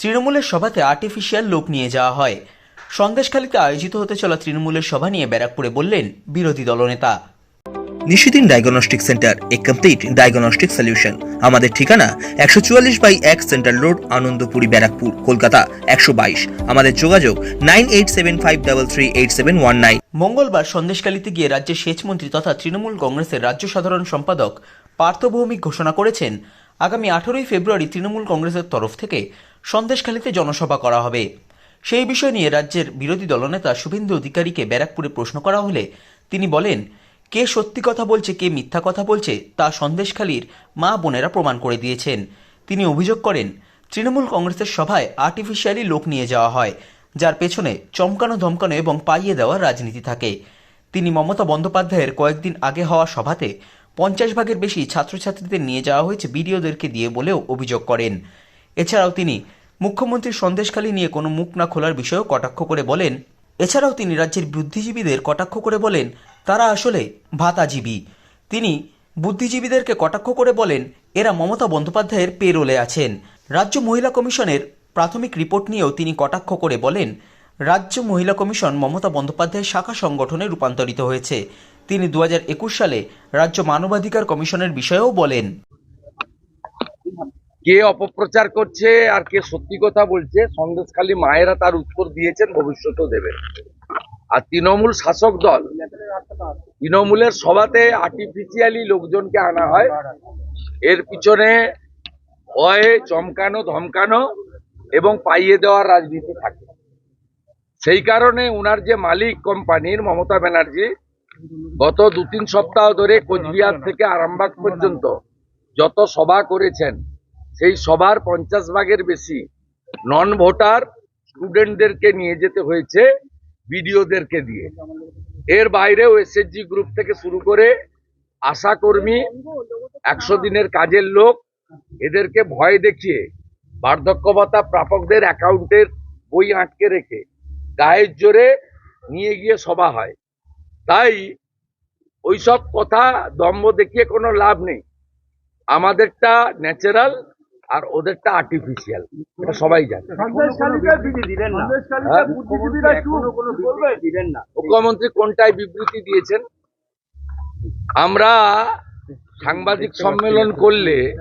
তৃণমূলের সভাতে আর্টিফিশিয়াল লোক নিয়ে যাওয়া হয়। সন্দেশখালীতে আয়োজিত হতে চলা তৃণমূলের সভা নিয়ে ব্যারাকপুরে বললেন বিরোধী দলনেতা। Nishidin diagnostic centre a complete diagnostic solution আমাদের ঠিকানা একশো চুয়াল্লিশ বাই এক সেন্ট্রাল রোড আনন্দপুরি ব্যারাকপুর কলকাতা একশো বাইশ। আমাদের যোগাযোগ nine eight seven five double three eight seven one nine. মঙ্গলবার সন্দেশখালীতে গিয়ে রাজ্যের সেচমন্ত্রী তথা তৃণমূল কংগ্রেসের রাজ্য সাধারণ সম্পাদক পার্থ ভৌমিক ঘোষণা করেছেন। আগামী আঠেরোই ফেব্রুয়ারি তৃণমূল কংগ্রেসের তরফ থেকে সন্দেশখালীতে জনসভা করা হবে। সেই বিষয় নিয়ে রাজ্যের বিরোধী দলনেতা শুভেন্দু অধিকারীকে ব্যারাকপুরে প্রশ্ন করা হলে তিনি বলেন, কে সত্যি কথা বলছে, কে মিথ্যা কথা বলছে, তা সন্দেশখালীর মা বোনেরা প্রমাণ করে দিয়েছেন। তিনি অভিযোগ করেন, তৃণমূল কংগ্রেসের সভায় আর্টিফিশিয়ালি লোক নিয়ে যাওয়া হয়, যার পেছনে চমকানো ধমকানো এবং পাইয়ে দেওয়ার রাজনীতি থাকে। তিনি মমতা বন্দ্যোপাধ্যায়ের কয়েকদিন আগে হওয়া সভাতে পঞ্চাশ ভাগের বেশি ছাত্রছাত্রীদের নিয়ে যাওয়া হয়েছে বিডিওদেরকে দিয়ে বলেও অভিযোগ করেন। এছাড়াও তিনি, মুখ্যমন্ত্রীর সন্দেশখালী নিয়ে কোনো মুখ না খোলার বিষয়েও কটাক্ষ করে বলেন, এছাড়াও তিনি রাজ্যের বুদ্ধিজীবীদের কটাক্ষ করে বলেন, তারা আসলে ভাতাজীবী। তিনি, বুদ্ধিজীবীদেরকে কটাক্ষ করে বলেন, এরা মমতা বন্দ্যোপাধ্যায়ের পেরোলে আছেন। রাজ্য মহিলা কমিশনের প্রাথমিক রিপোর্ট নিয়েও তিনি কটাক্ষ করে বলেন রাজ্য মহিলা কমিশন মমতা বন্দ্যোপাধ্যায়ের শাখা সংগঠনে রূপান্তরিত হয়েছে। তিনি দু হাজার একুশ সালে রাজ্য মানবাধিকার কমিশনের বিষয়েও বলেন। কে অপপ্রচার করছে আর কে সত্যি কথা বলছে সন্দেশখালী মায়েরা তার উত্তর দিয়েছেন, ভবিষ্যতেও দেবেন। আর তৃণমূল শাসক দল, তৃণমূলের সভাতে আর্টিফিশিয়ালি লোকজনকে আনা হয়। এর পিছনে ভয়ে, চমকানো, ধমকানো এবং পাইয়ে দেওয়ার রাজনীতি থাকে। সেই কারণে উনার যে মালিক কোম্পানির মমতা ব্যানার্জি, গত দু তিন সপ্তাহ ধরে কোচবিহার থেকে আরামবাগ পর্যন্ত যত সভা করেছেন, সেই সভার পঞ্চাশ ভাগের বেশি নন ভোটার স্টুডেন্টদেরকে নিয়ে যেতে হয়েছে বিডিওদেরকে দিয়ে। এর বাইরেও এসএসজি গ্রুপ থেকে শুরু করে আশাকর্মী একশো দিনের কাজের লোক, এদেরকে ভয় দেখিয়ে বার্ধক্য ভাতা প্রাপকদের অ্যাকাউন্টের বই আটকে রেখে গায়ের জোরে নিয়ে গিয়ে সভা হয়। তাই ওইসব কথা দম্ভ দেখিয়ে কোনো লাভ নেই। আমাদেরটা ন্যাচারাল আর ওদেরটা আর্টিফিশিয়াল এটা সবাই জানে। হ্যাঁ? মুখ্যমন্ত্রী কোনটায় বিবৃতি দিয়েছেন? আমরা সাংবাদিক সম্মেলন করলে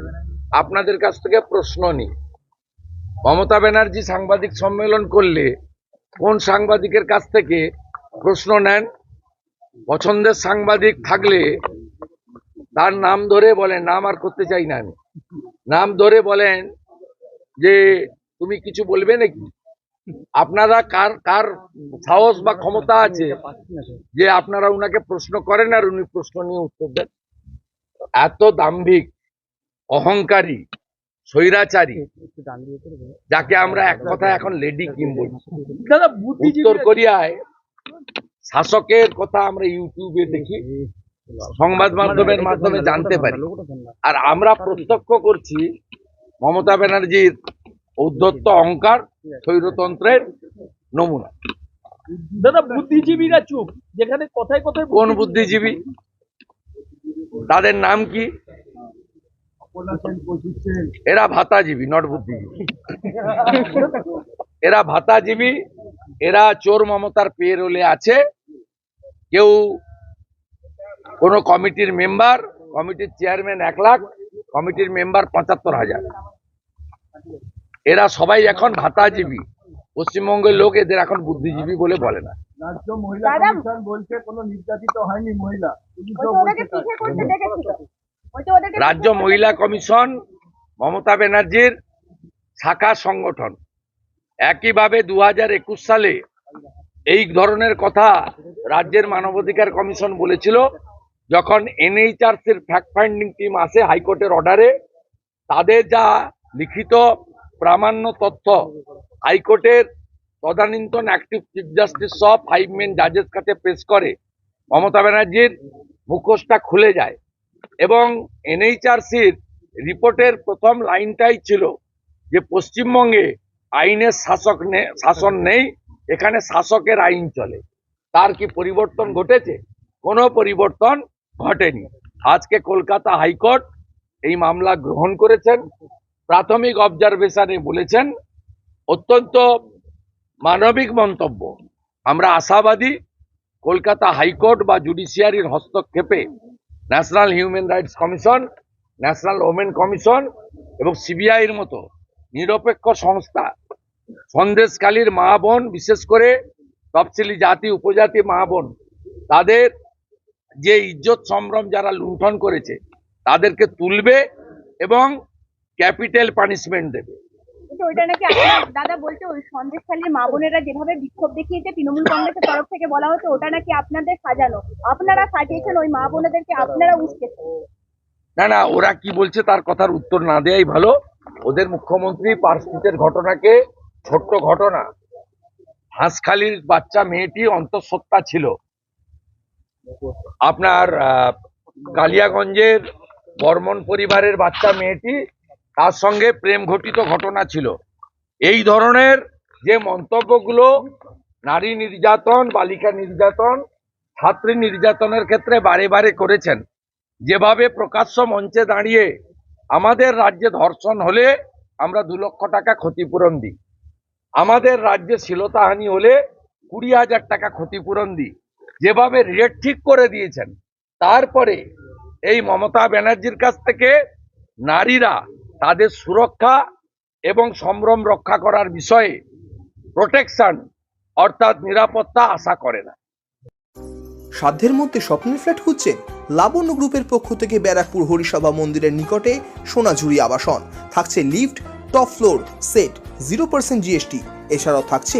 আপনাদের কাছ থেকে প্রশ্ন নিই। মমতা ব্যানার্জি সাংবাদিক সম্মেলন করলে কোন সাংবাদিকের কাছ থেকে প্রশ্ন নেন? পছন্দের সাংবাদিক থাকলে তার নাম ধরে বলেন, নাম আর করতে চাই না আমি। নাম ধরে বলেন যে, তুমি কিছু বলবে নাকি? আপনারা কার কার সাহস বা ক্ষমতা আছে যে আপনারা উনাকে প্রশ্ন করেন আর উনি প্রশ্ন নিয়ে উত্তর দেন? এত দাম্ভিক, অহংকারী স্বৈরাচারী। যাকে আমরা এক কথা এখন লেডি কিম বলছি। উত্তর কোরিয়ায় শাসকের কথা আমরা ইউটিউবে দেখি সংবাদ মাধ্যমের মাধ্যমে জানতে পারি। আর আমরা প্রত্যক্ষ করছি মমতা ব্যানার্জির উদ্ধত্ত অহংকার স্বৈরতন্ত্রের নমুনা। দাদা বুদ্ধিজীবীরা চুপ। যেখানে কথায় কথায় কোন বুদ্ধিজীবী? তাদের নাম কি? এরা ভাতাজীবী নট বুদ্ধিজীবী এরা ভাতাজীবী এরা চোর মমতার পেয়ে রোলে আছে। কেউ কোন কমিটির মেম্বার কমিটির চেয়ারম্যান এক লাখ কমিটির মেম্বার পঁচাত্তর হাজার। এরা সবাই এখন ভাতাজীবী। পশ্চিমবঙ্গের লোক এদের এখন বুদ্ধিজীবী বলে বলে না। রাজ্য মহিলা বলছে কোনো নির্যাতিত হয়নি মহিলা। রাজ্য মহিলা কমিশন মমতা ব্যানার্জির শাখা সংগঠন। একইভাবে দু হাজার একুশ সালে এই ধরনের কথা রাজ্যের মানবাধিকার কমিশন বলেছিল যখন এনএইচআরসির ফ্যাক্ট ফাইন্ডিং টিম আসে হাইকোর্টের অর্ডারে তাদের যা লিখিত প্রামাণ্য তথ্য হাইকোর্টের তদানীন্তন অ্যাক্টিভ চিফ জাস্টিস সব ফাইভ মেন জাজের কাছে পেশ করে মমতা ব্যানার্জির মুখোশটা খুলে যায়। এবং এনএইচআরসির রিপোর্টের প্রথম লাইনটাই ছিল যে পশ্চিমবঙ্গে আইনের শাসক শাসন নেই, এখানে শাসকের আইন চলে। তার কি পরিবর্তন ঘটেছে? কোনো পরিবর্তন ঘটেনি। আজকে কলকাতা হাইকোর্ট এই মামলা গ্রহণ করেছেন। প্রাথমিক অবজারভেশনে বলেছেন, অত্যন্ত মানবিক মন্তব্য। আমরা আশাবাদী, কলকাতা হাইকোর্ট বা জুডিশিয়ারির হস্তক্ষেপে national human rights commission, national women commission এবং সিবিআইয়ের মতো নিরপেক্ষ সংস্থা। সন্দেশকালীর মা বোন, বিশেষ করে তফসিলি জাতি, উপজাতি মা বোন, তাদের যে ইজ্জত সম্ভ্রম যারা লুণ্ঠন করেছে, তাদেরকে তুলবে এবং ক্যাপিটাল পানিশমেন্ট দেবে। কিন্তু ওইটা নাকি দাদা বলছে, ওই সন্দেশখালীর মা বোনেরা যেভাবে বিক্ষোভ দেখিয়েছে, তৃণমূল কংগ্রেসের তরফ থেকে বলা হচ্ছে ওটা নাকি আপনাদের সাজানো। আপনারা সাজিয়েছেন ওই মা বোনেদেরকে, আপনারা উস্কেছেন না না, ওরা কি বলছে তার কথার উত্তর না দেয়াই ভালো। ওদের মুখ্যমন্ত্রী পার্সিটের ঘটনাকে ছোট্ট ঘটনা। হাঁসখালির বাচ্চা মেয়েটি অন্তঃসত্ত্বা ছিল। আপনার কালিয়াগঞ্জের বর্মন পরিবারের বাচ্চা মেয়েটি তার সঙ্গে প্রেম ঘটিত ঘটনা ছিল। এই ধরনের যে মন্তব্যগুলো, নারী নির্যাতন, বালিকা নির্যাতন, ছাত্রী নির্যাতনের ক্ষেত্রে বারে বারে করেছেন, যেভাবে প্রকাশ্য মঞ্চে দাঁড়িয়ে আমাদের রাজ্যে ধর্ষণ হলে আমরা দু লক্ষ টাকা ক্ষতিপূরণ দিই। আমাদের রাজ্যে শ্লীলতাহানি হলে কুড়ি হাজার টাকা ক্ষতিপূরণ দিই। যেভাবে রেট ঠিক করে দিয়েছেন, তারপরে এই মমতা ব্যানার্জির কাছ থেকে নারীরা তাদের সুরক্ষা এবং সম্ভ্রম রক্ষা করার বিষয়ে প্রোটেকশন অর্থাৎ নিরাপত্তা আশা করে না। সাধ্যের মধ্যে স্বপ্নের ফ্ল্যাট খুঁজছেন লাবণ্য গ্রুপের পক্ষ থেকে ব্যারাকপুর হরিসভা মন্দিরের নিকটে সোনাঝুরি আবাসন। থাকছে lift, top floor, set zero percent GST এছাড়াও থাকছে